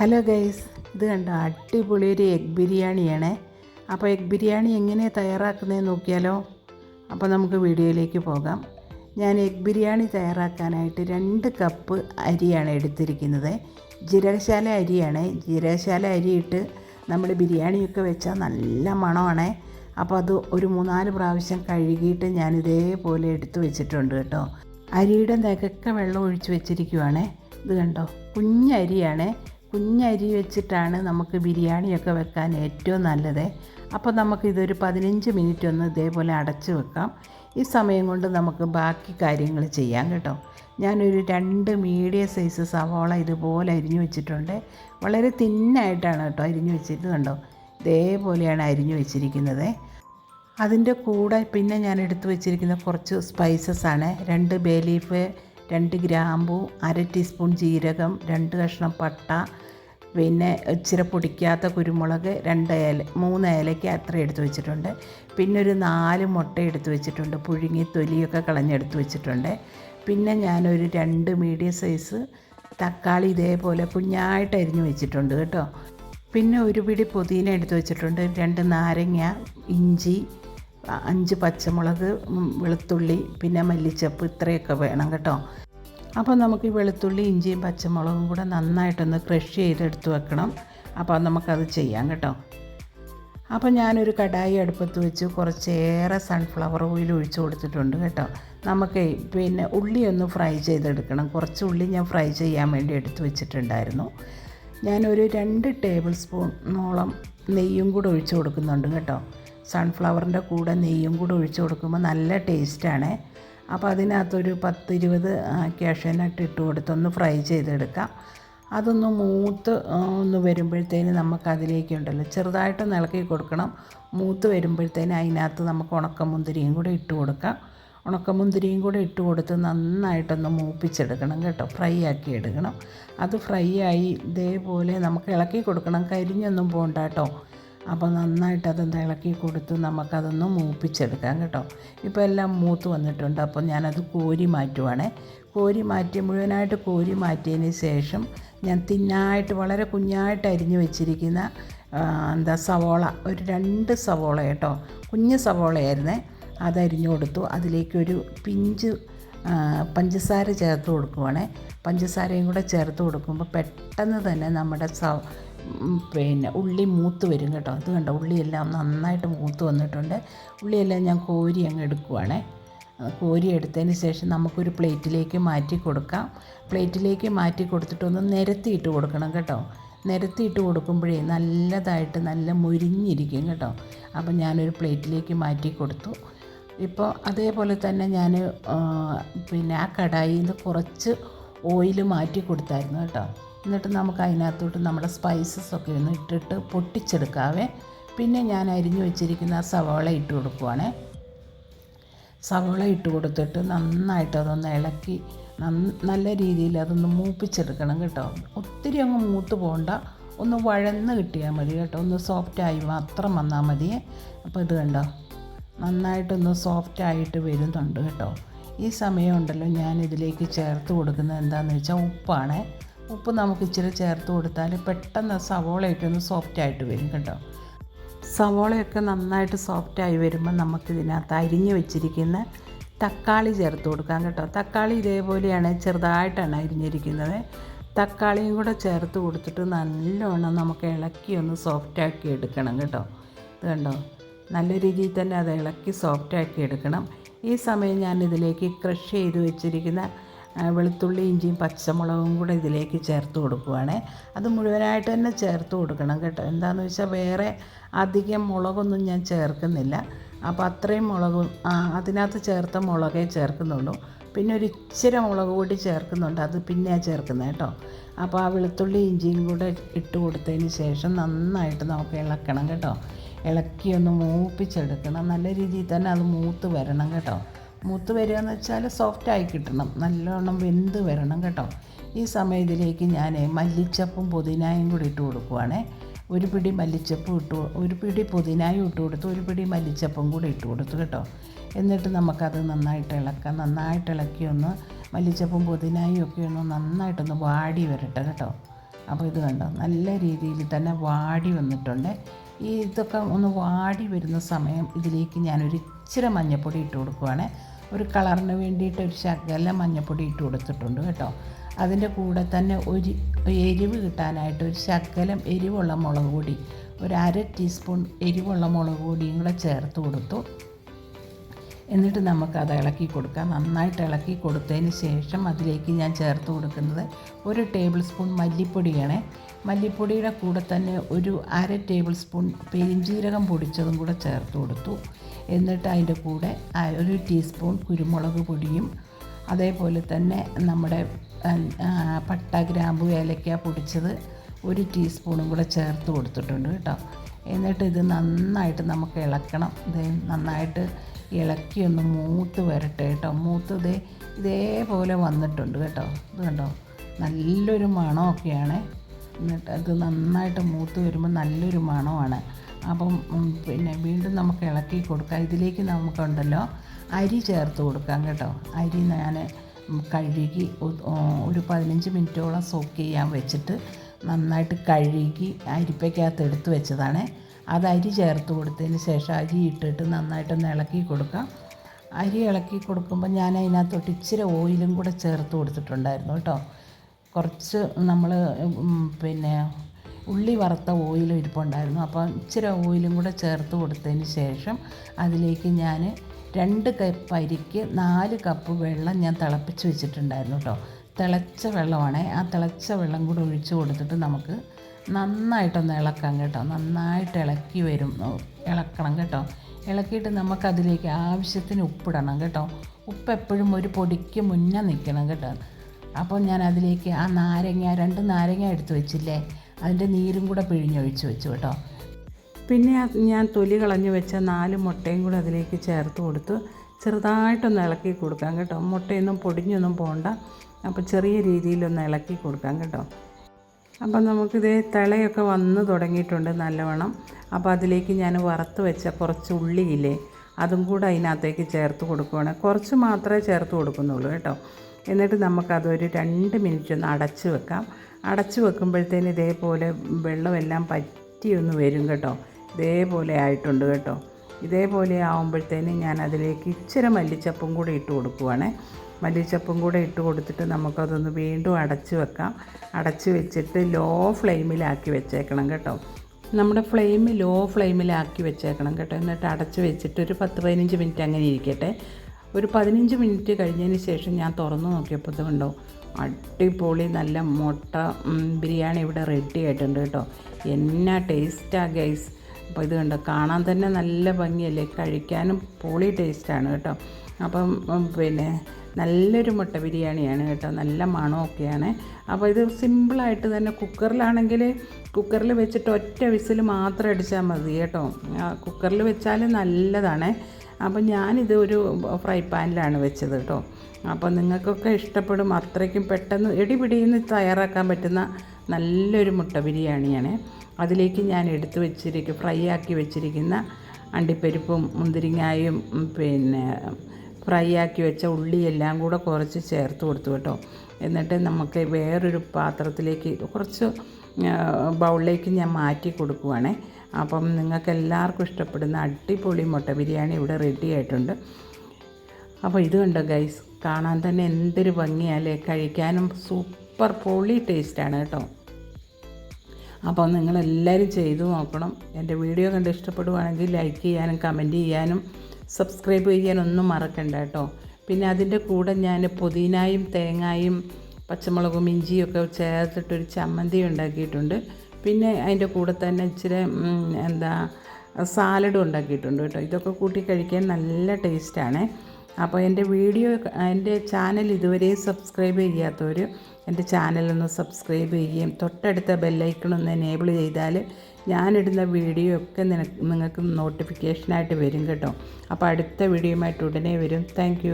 Hello guys ഇത് കണ്ടോ? അടിപൊളി ഒരു എഗ് ബിരിയാണിയാണേ. അപ്പോൾ എഗ് ബിരിയാണി എങ്ങനെ തയ്യാറാക്കുന്നത് നോക്കിയാലോ? അപ്പോൾ നമുക്ക് വീഡിയോയിലേക്ക് പോകാം. ഞാൻ എഗ് ബിരിയാണി തയ്യാറാക്കാനായിട്ട് രണ്ട് കപ്പ് അരിയാണ് എടുത്തിരിക്കുന്നത്. ജീരകശാല അരിയാണ്. ജീരകശാല അരിയിട്ട് നമ്മൾ ബിരിയാണിയൊക്കെ വെച്ചാൽ നല്ല മണമാണ്. അപ്പോൾ അത് ഒരു മൂന്നാൽ പ്രാവശ്യം കഴുകിയിട്ട് ഞാൻ ഇതേപോലെ എടുത്തു വെച്ചിട്ടുണ്ട് കേട്ടോ. അരിയുടെ നികക്ക വെള്ളം ഒഴിച്ച് വെച്ചിരിക്കുവാണേ. ഇത് കണ്ടോ? കുഞ്ഞരിയാണ്. കുഞ്ഞരി വെച്ചിട്ടാണ് നമുക്ക് ബിരിയാണിയൊക്കെ വെക്കാൻ ഏറ്റവും നല്ലത്. അപ്പോൾ നമുക്ക് ഇതൊരു പതിനഞ്ച് മിനിറ്റ് ഒന്ന് ഇതേപോലെ അടച്ച് വെക്കാം. ഈ സമയം കൊണ്ട് നമുക്ക് ബാക്കി കാര്യങ്ങൾ ചെയ്യാം കേട്ടോ. ഞാനൊരു രണ്ട് മീഡിയം സൈസ് സവോള ഇതുപോലെ അരിഞ്ഞു വെച്ചിട്ടുണ്ട്. വളരെ തിന്നായിട്ടാണ് കേട്ടോ അരിഞ്ഞു വെച്ചിട്ട് കണ്ടോ? ഇതേപോലെയാണ് അരിഞ്ഞു വെച്ചിരിക്കുന്നത്. അതിന്റെ കൂടെ പിന്നെ ഞാൻ എടുത്തു വെച്ചിരിക്കുന്ന കുറച്ച് സ്പൈസസ് ആണ്. രണ്ട് ബേ ലീഫ് രണ്ട് ഗ്രാമ്പു അര ടീസ്പൂൺ ജീരകം രണ്ട് കഷ്ണം പട്ട പിന്നെ ഇച്ചിരി പൊടിക്കാത്ത കുരുമുളക് രണ്ട് ഏല മൂന്ന് ഏലയ്ക്ക് അത്ര എടുത്ത് വെച്ചിട്ടുണ്ട്. പിന്നെ ഒരു നാല് മുട്ട എടുത്തു വെച്ചിട്ടുണ്ട്. പുഴുങ്ങി തൊലിയൊക്കെ കളഞ്ഞെടുത്ത് വെച്ചിട്ടുണ്ട്. പിന്നെ ഞാനൊരു രണ്ട് മീഡിയം സൈസ് തക്കാളി ഇതേപോലെ കുഞ്ഞായിട്ട് അരിഞ്ഞു വെച്ചിട്ടുണ്ട് കേട്ടോ. പിന്നെ ഒരു പിടി പുതിന എടുത്തു വെച്ചിട്ടുണ്ട്. രണ്ട് നാരങ്ങ ഇഞ്ചി അഞ്ച് പച്ചമുളക് വെളുത്തുള്ളി പിന്നെ മല്ലിച്ചപ്പ് ഇത്രയൊക്കെ വേണം കേട്ടോ. അപ്പോൾ നമുക്ക് ഈ വെളുത്തുള്ളി ഇഞ്ചിയും പച്ചമുളകും കൂടെ നന്നായിട്ടൊന്ന് ക്രഷ് ചെയ്തെടുത്ത് വെക്കണം. അപ്പോൾ നമുക്കത് ചെയ്യാം കേട്ടോ. അപ്പോൾ ഞാനൊരു കടായി അടുപ്പത്ത് വെച്ച് കുറച്ചേറെ സൺഫ്ലവർ ഓയിൽ ഒഴിച്ച് കൊടുത്തിട്ടുണ്ട് കേട്ടോ. നമുക്ക് പിന്നെ ഉള്ളി ഒന്ന് ഫ്രൈ ചെയ്തെടുക്കണം. കുറച്ച് ഉള്ളി ഞാൻ ഫ്രൈ ചെയ്യാൻ വേണ്ടി എടുത്ത് വെച്ചിട്ടുണ്ടായിരുന്നു. ഞാനൊരു രണ്ട് ടേബിൾ സ്പൂണോളം നെയ്യും കൂടെ ഒഴിച്ച് കൊടുക്കുന്നുണ്ട് കേട്ടോ. സൺഫ്ലവറിന്റെ കൂടെ നെയ്യും കൂടെ ഒഴിച്ച് കൊടുക്കുമ്പോൾ നല്ല ടേസ്റ്റാണ് അപ്പോൾ അതിനകത്തൊരു പത്തിരുപത് ക്യാഷ്യനട്ട് ഇട്ട് കൊടുത്തൊന്ന് ഫ്രൈ ചെയ്തെടുക്കാം. അതൊന്ന് മൂത്ത് ഒന്ന് വരുമ്പോഴത്തേന് നമുക്കതിലേക്ക് അതിലേക്കുണ്ടല്ലോ ചെറുതായിട്ട് ഇളക്കി കൊടുക്കണം. മൂത്ത് വരുമ്പോഴത്തേന് അതിനകത്ത് നമുക്ക് ഉണക്കമുന്തിരിയും കൂടെ ഇട്ട് കൊടുക്കാം. ഉണക്കമുന്തിരിയും കൂടെ ഇട്ട് കൊടുത്ത് നന്നായിട്ടൊന്ന് മൂപ്പിച്ചെടുക്കണം കേട്ടോ ഫ്രൈ ആക്കി എടുക്കണം. അത് ഫ്രൈ ആയി ഇതേപോലെ നമുക്ക് ഇളക്കി കൊടുക്കണം കരിഞ്ഞൊന്നും പോകണ്ട കേട്ടോ. അപ്പോൾ നന്നായിട്ട് അതൊന്ന് ഇളക്കി കൊടുത്ത് നമുക്കതൊന്ന് മൂപ്പിച്ചെടുക്കാം കേട്ടോ. ഇപ്പോൾ എല്ലാം മൂത്ത് വന്നിട്ടുണ്ട്. അപ്പോൾ ഞാനത് കോരി മാറ്റുവാണേ. കോരി മാറ്റി മുഴുവനായിട്ട് കോരി മാറ്റിയതിന് ശേഷം ഞാൻ തിന്നായിട്ട് വളരെ കുഞ്ഞായിട്ട് അരിഞ്ഞു വെച്ചിരിക്കുന്ന എന്താ സവോള ഒരു രണ്ട് സവോള കേട്ടോ. കുഞ്ഞ് സവോളയായിരുന്നേ. അതരിഞ്ഞു കൊടുത്തു. അതിലേക്കൊരു പിഞ്ച് പഞ്ചസാര ചേർത്ത് കൊടുക്കുവാണേ. പഞ്ചസാരയും കൂടെ ചേർത്ത് കൊടുക്കുമ്പോൾ പെട്ടെന്ന് തന്നെ നമ്മുടെ സ പിന്നെ ഉള്ളി മൂത്ത് വരും കേട്ടോ. അത് കണ്ടോ? ഉള്ളിയെല്ലാം നന്നായിട്ട് മൂത്ത് വന്നിട്ടുണ്ട്. ഉള്ളിയെല്ലാം ഞാൻ കോരി അങ്ങ് എടുക്കുവാണേ. കോരി എടുത്തതിന് ശേഷം നമുക്കൊരു പ്ലേറ്റിലേക്ക് മാറ്റി കൊടുക്കാം. പ്ലേറ്റിലേക്ക് മാറ്റി കൊടുത്തിട്ടൊന്ന് നിരത്തിയിട്ട് കൊടുക്കണം കേട്ടോ. നിരത്തിയിട്ട് കൊടുക്കുമ്പോഴേ നല്ലതായിട്ട് നല്ല മുരിഞ്ഞിരിക്കും കേട്ടോ. അപ്പം ഞാനൊരു പ്ലേറ്റിലേക്ക് മാറ്റി കൊടുത്തു. ഇപ്പോൾ അതേപോലെ തന്നെ ഞാൻ പിന്നെ ആ കടായിൽ നിന്ന് കുറച്ച് ഓയിൽ മാറ്റി കൊടുത്തായിരുന്നു കേട്ടോ. എന്നിട്ട് നമുക്ക് അതിനകത്തോട്ട് നമ്മുടെ സ്പൈസസ് ഒക്കെ ഒന്ന് ഇട്ടിട്ട് പൊട്ടിച്ചെടുക്കാവേ. പിന്നെ ഞാൻ അരിഞ്ഞു വെച്ചിരിക്കുന്ന സവോള ഇട്ട് കൊടുക്കുവാണ്. സവോള ഇട്ട് കൊടുത്തിട്ട് നന്നായിട്ട് അതൊന്ന് ഇളക്കി നല്ല രീതിയിൽ അതൊന്ന് മൂപ്പിച്ചെടുക്കണം കേട്ടോ. ഒത്തിരി അങ്ങ് മൂത്ത് പോകണ്ട ഒന്ന് വഴന്ന് കിട്ടിയാൽ മതി കേട്ടോ. ഒന്ന് സോഫ്റ്റായി മാത്രം വന്നാൽ മതി. അപ്പോൾ ഇത് കണ്ടോ? നന്നായിട്ടൊന്ന് സോഫ്റ്റായിട്ട് വരുന്നുണ്ട് കേട്ടോ. ഈ സമയമുണ്ടല്ലോ ഞാൻ ഇതിലേക്ക് ചേർത്ത് കൊടുക്കുന്നത് എന്താണെന്ന് വെച്ചാൽ ഉപ്പാണ്. ഉപ്പ് നമുക്ക് ഇച്ചിരി ചേർത്ത് കൊടുത്താൽ പെട്ടെന്ന് സവോളയൊക്കെ ഒന്ന് സോഫ്റ്റായിട്ട് വരും കേട്ടോ. സവോളയൊക്കെ നന്നായിട്ട് സോഫ്റ്റായി വരുമ്പോൾ നമുക്കിതിനകത്ത് അരിഞ്ഞ് വെച്ചിരിക്കുന്ന തക്കാളി ചേർത്ത് കൊടുക്കാം കേട്ടോ. തക്കാളി ഇതേപോലെയാണ് ചെറുതായിട്ടാണ് അരിഞ്ഞിരിക്കുന്നത്. തക്കാളിയും കൂടെ ചേർത്ത് കൊടുത്തിട്ട് നല്ലോണം നമുക്ക് ഇളക്കി ഒന്ന് സോഫ്റ്റാക്കി എടുക്കണം കേട്ടോ. ഇത് കണ്ടോ? നല്ല രീതിയിൽ തന്നെ അത് ഇളക്കി സോഫ്റ്റാക്കി എടുക്കണം. ഈ സമയം ഞാൻ ഇതിലേക്ക് ക്രഷ് ചെയ്ത് വെച്ചിരിക്കുന്ന വെളുത്തുള്ളി ഇഞ്ചിയും പച്ചമുളകും കൂടെ ഇതിലേക്ക് ചേർത്ത് കൊടുക്കുവാണേ. അത് മുഴുവനായിട്ട് തന്നെ ചേർത്ത് കൊടുക്കണം കേട്ടോ. എന്താണെന്ന് വെച്ചാൽ വേറെ അധികം മുളകൊന്നും ഞാൻ ചേർക്കുന്നില്ല. അപ്പോൾ അത്രയും മുളക് അതിനകത്ത് ചേർത്ത മുളകേ ചേർക്കുന്നുള്ളൂ. പിന്നെ ഒരു ഇച്ചിരി മുളക് കൂടി ചേർക്കുന്നുണ്ട്. അത് പിന്നെയാണ് ചേർക്കുന്നത് കേട്ടോ. അപ്പോൾ ആ വെളുത്തുള്ളി ഇഞ്ചിയും കൂടെ ഇട്ട് കൊടുത്തതിന് ശേഷം നന്നായിട്ട് നമുക്ക് ഇളക്കണം കേട്ടോ. ഇളക്കി ഒന്ന് മൂപ്പിച്ചെടുക്കണം. നല്ല രീതിയിൽ തന്നെ അത് മൂത്ത് വരണം കേട്ടോ. മൂത്ത് വരിക എന്ന് വെച്ചാൽ സോഫ്റ്റായി കിട്ടണം. നല്ലോണം വെന്ത് വരണം കേട്ടോ. ഈ സമയം ഇതിലേക്ക് ഞാൻ മല്ലിച്ചപ്പും പുതിനായും കൂടി ഇട്ട് കൊടുക്കുവാണേ. ഒരു പിടി മല്ലിച്ചപ്പും ഇട്ട് ഒരു പിടി പുതിനായും ഇട്ട് കൊടുത്ത് ഒരു പിടി മല്ലിച്ചപ്പും കൂടി ഇട്ട് കൊടുത്തു കേട്ടോ. എന്നിട്ട് നമുക്കത് നന്നായിട്ട് ഇളക്കാം. നന്നായിട്ട് ഇളക്കി ഒന്ന് മല്ലിച്ചപ്പും പുതിനായും ഒക്കെ ഒന്ന് നന്നായിട്ടൊന്ന് വാടി വരട്ടെ കേട്ടോ. അപ്പോൾ ഇത് കണ്ടോ? നല്ല രീതിയിൽ തന്നെ വാടി വന്നിട്ടുണ്ട്. ഈ ഇതൊക്കെ ഒന്ന് വാടി വരുന്ന സമയം ഇതിലേക്ക് ഞാനൊരു ഇച്ചിരി മഞ്ഞൾപ്പൊടി ഇട്ട് കൊടുക്കുവാണ്. ഒരു കളറിന് വേണ്ടിയിട്ട് ഒരു ശകല മഞ്ഞൾപ്പൊടി ഇട്ട് കൊടുത്തിട്ടുണ്ട് കേട്ടോ. അതിന്റെ കൂടെ തന്നെ ഒരു എരിവ് കിട്ടാനായിട്ട് ഒരു ശകലം എരിവുള്ള മുളക് പൊടി ഒരു അര ടീസ്പൂൺ എരിവുള്ള മുളക് പൊടിയും കൂടെ ചേർത്ത് കൊടുത്തു. എന്നിട്ട് നമുക്കത് ഇളക്കി കൊടുക്കാം. നന്നായിട്ട് ഇളക്കി കൊടുത്തതിന് ശേഷം അതിലേക്ക് ഞാൻ ചേർത്ത് കൊടുക്കുന്നത് ഒരു ടേബിൾ സ്പൂൺ മല്ലിപ്പൊടിയാണ്. മല്ലിപ്പൊടിയുടെ കൂടെ തന്നെ ഒരു അര ടേബിൾ സ്പൂൺ പെരിഞ്ജീരകം പൊടിച്ചതും കൂടെ ചേർത്ത് കൊടുത്തു. എന്നിട്ട് അതിന്റെ കൂടെ ഒരു ടീസ്പൂൺ കുരുമുളക് പൊടിയും അതേപോലെ തന്നെ നമ്മുടെ പട്ട ഗ്രാമ്പു ഏലക്ക പൊടിച്ചത് ഒരു ടീസ്പൂണും കൂടെ ചേർത്ത് കൊടുത്തിട്ടുണ്ട് കേട്ടോ. എന്നിട്ട് ഇത് നന്നായിട്ട് നമുക്ക് ഇളക്കണം. ഇത് നന്നായിട്ട് ഇളക്കി ഒന്ന് മൂത്ത് വരട്ടെ കേട്ടോ. മൂത്ത് ഇതേ ഇതേപോലെ വന്നിട്ടുണ്ട് കേട്ടോ. ഇത് കണ്ടോ? നല്ലൊരു മണമൊക്കെയാണ്. എന്നിട്ട് അത് നന്നായിട്ട് മൂത്ത് വരുമ്പോൾ നല്ലൊരു മണമാണ്. അപ്പം പിന്നെ വീണ്ടും നമുക്ക് ഇളക്കി കൊടുക്കാം. ഇതിലേക്ക് നമുക്കുണ്ടല്ലോ അരി ചേർത്ത് കൊടുക്കാം കേട്ടോ. അരി ഞാൻ കഴുകി ഒരു പതിനഞ്ച് മിനിറ്റോളം സോക്ക് ചെയ്യാൻ വെച്ചിട്ട് നന്നായിട്ട് കഴുകി അരിപ്പയ്ക്കകത്ത് എടുത്ത് വെച്ചതാണ്. അത് അരി ചേർത്ത് കൊടുത്തതിന് ശേഷം അരി ഇട്ടിട്ട് നന്നായിട്ടൊന്ന് ഇളക്കി കൊടുക്കാം. അരി ഇളക്കി കൊടുക്കുമ്പോൾ ഞാൻ അതിനകത്തോട്ട് ഇച്ചിരി ഓയിലും കൂടെ ചേർത്ത് കൊടുത്തിട്ടുണ്ടായിരുന്നു കേട്ടോ. കുറച്ച് നമ്മൾ പിന്നെ ഉള്ളി വറുത്ത ഓയിലും ഇരിപ്പുണ്ടായിരുന്നു അപ്പോൾ ഇച്ചിരി ഓയിലും കൂടെ ചേർത്ത് കൊടുത്തതിന് ശേഷം അതിലേക്ക് ഞാൻ രണ്ട് കപ്പ് അരിക്ക് നാല് കപ്പ് വെള്ളം ഞാൻ തിളപ്പിച്ച് വെച്ചിട്ടുണ്ടായിരുന്നു കേട്ടോ. തിളച്ച വെള്ളമാണ്. ആ തിളച്ച വെള്ളം കൂടെ ഒഴിച്ച് കൊടുത്തിട്ട് നമുക്ക് നന്നായിട്ടൊന്ന് ഇളക്കാം കേട്ടോ. നന്നായിട്ട് ഇളക്കി വരും. ഇളക്കണം കേട്ടോ. ഇളക്കിയിട്ട് നമുക്കതിലേക്ക് ആവശ്യത്തിന് ഉപ്പിടണം കേട്ടോ. ഉപ്പ് എപ്പോഴും ഒരു പൊടിക്ക് മുന്നേ നിൽക്കണം കേട്ടോ. അപ്പോൾ ഞാൻ അതിലേക്ക് ആ നാരങ്ങ രണ്ട് നാരങ്ങ എടുത്ത് വെച്ചില്ലേ? അതിന്റെ നീരും കൂടെ പിഴിഞ്ഞൊഴിച്ച് വെച്ചു കേട്ടോ. പിന്നെ ഞാൻ തൊലി കളഞ്ഞ് വെച്ച നാല് മുട്ടയും കൂടെ അതിലേക്ക് ചേർത്ത് കൊടുത്ത്. ചെറുതായിട്ടൊന്ന് ഇളക്കി കൊടുക്കാം കേട്ടോ. മുട്ടയൊന്നും പൊടിഞ്ഞൊന്നും പോകണ്ട അപ്പോൾ ചെറിയ രീതിയിലൊന്ന് ഇളക്കി കൊടുക്കാം കേട്ടോ. അപ്പം നമുക്കിത് തിളയൊക്കെ വന്ന് തുടങ്ങിയിട്ടുണ്ട് നല്ലവണ്ണം. അപ്പോൾ അതിലേക്ക് ഞാൻ വറുത്ത് വെച്ച കുറച്ച് ഉള്ളിയില്ലേ അതും കൂടെ അതിനകത്തേക്ക് ചേർത്ത് കൊടുക്കുകയാണ് കുറച്ച് മാത്രമേ ചേർത്ത് കൊടുക്കുന്നുള്ളൂ കേട്ടോ. എന്നിട്ട് നമുക്കതൊരു രണ്ട് മിനിറ്റ് ഒന്ന് അടച്ചു വെക്കാം. അടച്ച് വെക്കുമ്പോഴത്തേന് ഇതേപോലെ വെള്ളമെല്ലാം പറ്റിയൊന്ന് വരും കേട്ടോ. ഇതേപോലെ ആയിട്ടുണ്ട് കേട്ടോ. ഇതേപോലെ ആകുമ്പോഴത്തേന് ഞാൻ അതിലേക്ക് ഇച്ചിരി മല്ലിച്ചപ്പും കൂടി ഇട്ട് കൊടുക്കുവാണേ. മല്ലിച്ചപ്പും കൂടെ ഇട്ട് കൊടുത്തിട്ട് നമുക്കതൊന്ന് വീണ്ടും അടച്ചു വെക്കാം. അടച്ച് വെച്ചിട്ട് ലോ ഫ്ലെയിമിലാക്കി വെച്ചേക്കണം കേട്ടോ. നമ്മുടെ ഫ്ലെയിം ലോ ഫ്ലെയിമിലാക്കി വെച്ചേക്കണം കേട്ടോ. എന്നിട്ട് അടച്ച് വെച്ചിട്ട് ഒരു പത്ത് പതിനഞ്ച് മിനിറ്റ് അങ്ങനെ ഇരിക്കട്ടെ. ഒരു പതിനഞ്ച് മിനിറ്റ് കഴിഞ്ഞതിന് ശേഷം ഞാൻ തുറന്നു നോക്കിയപ്പോൾ ഇത് കണ്ടോ? അടിപൊളി നല്ല മുട്ട ബിരിയാണി ഇവിടെ റെഡി ആയിട്ടുണ്ട് കേട്ടോ. എന്നാ ടേസ്റ്റാ ഗൈസ് അപ്പോൾ ഇത് കണ്ടോ? കാണാൻ തന്നെ നല്ല ഭംഗിയല്ലേ? കഴിക്കാനും പൊളി ടേസ്റ്റാണ് കേട്ടോ. അപ്പം പിന്നെ നല്ലൊരു മുട്ട ബിരിയാണിയാണ് കേട്ടോ. നല്ല മണമൊക്കെയാണ്. അപ്പോൾ ഇത് സിമ്പിളായിട്ട് തന്നെ കുക്കറിലാണെങ്കിൽ കുക്കറിൽ വെച്ചിട്ട് ഒറ്റ വിസിൽ മാത്രം അടിച്ചാൽ മതി കേട്ടോ. കുക്കറിൽ വെച്ചാൽ നല്ലതാണ്. അപ്പോൾ ഞാനിത് ഒരു ഫ്രൈ പാനിലാണ് വെച്ചത് കേട്ടോ. അപ്പോൾ നിങ്ങൾക്കൊക്കെ ഇഷ്ടപ്പെടും അത്രയ്ക്കും പെട്ടെന്ന് എടിപിടിയിൽ തയ്യാറാക്കാൻ പറ്റുന്ന നല്ലൊരു മുട്ട ബിരിയാണിയാണ്. അതിലേക്ക് ഞാൻ എടുത്തു വെച്ചിരിക്കും ഫ്രൈ ആക്കി വെച്ചിരിക്കുന്ന അണ്ടിപ്പരിപ്പും മുന്തിരിങ്ങായും പിന്നെ ഫ്രൈ ആക്കി വെച്ച ഉള്ളിയെല്ലാം കൂടെ കുറച്ച് ചേർത്ത് കൊടുത്തു കേട്ടോ. എന്നിട്ട് നമുക്ക് വേറൊരു പാത്രത്തിലേക്ക് കുറച്ച് ബൗളിലേക്ക് ഞാൻ മാറ്റി കൊടുക്കുവാണേ. അപ്പം നിങ്ങൾക്ക് എല്ലാവർക്കും ഇഷ്ടപ്പെടുന്ന അടിപൊളി മുട്ട ബിരിയാണി ഇവിടെ റെഡി ആയിട്ടുണ്ട്. അപ്പോൾ ഇത് കണ്ടോ ഗൈസ് കാണാൻ തന്നെ എന്തൊരു ഭംഗിയാലേ കഴിക്കാനും സൂപ്പർ പൊളി ടേസ്റ്റാണ് കേട്ടോ. അപ്പോൾ നിങ്ങളെല്ലാവരും ചെയ്തു നോക്കണം. എന്റെ വീഡിയോ കണ്ട് ഇഷ്ടപ്പെടുവാണെങ്കിൽ ലൈക്ക് ചെയ്യാനും കമന്റ് ചെയ്യാനും സബ്സ്ക്രൈബ് ചെയ്യാനും ഒന്നും മറക്കണ്ട കേട്ടോ. പിന്നെ അതിന്റെ കൂടെ ഞാൻ പുതിനായും തേങ്ങായും പച്ചമുളകും ഇഞ്ചിയും ഒക്കെ ചേർത്തിട്ടൊരു ചമ്മന്തി ഉണ്ടാക്കിയിട്ടുണ്ട്. പിന്നെ അതിന്റെ കൂടെ തന്നെ ഇച്ചിരി എന്താ സാലഡും ഉണ്ടാക്കിയിട്ടുണ്ട് കേട്ടോ. ഇതൊക്കെ കൂട്ടി കഴിക്കാൻ നല്ല ടേസ്റ്റാണ്. അപ്പോൾ എന്റെ വീഡിയോ എന്റെ ചാനൽ ഇതുവരെ സബ്സ്ക്രൈബ് ചെയ്യാത്തവർ എന്റെ ചാനലൊന്ന് സബ്സ്ക്രൈബ് ചെയ്യുകയും തൊട്ടടുത്ത ബെല്ലൈക്കണൊന്ന് എനേബിൾ ചെയ്താൽ ഞാനിടുന്ന വീഡിയോ ഒക്കെ നിനക്ക് നിങ്ങൾക്ക് നോട്ടിഫിക്കേഷനായിട്ട് വരും കേട്ടോ. അപ്പോൾ അടുത്ത വീഡിയോയുമായിട്ട് ഉടനെ വരും. താങ്ക്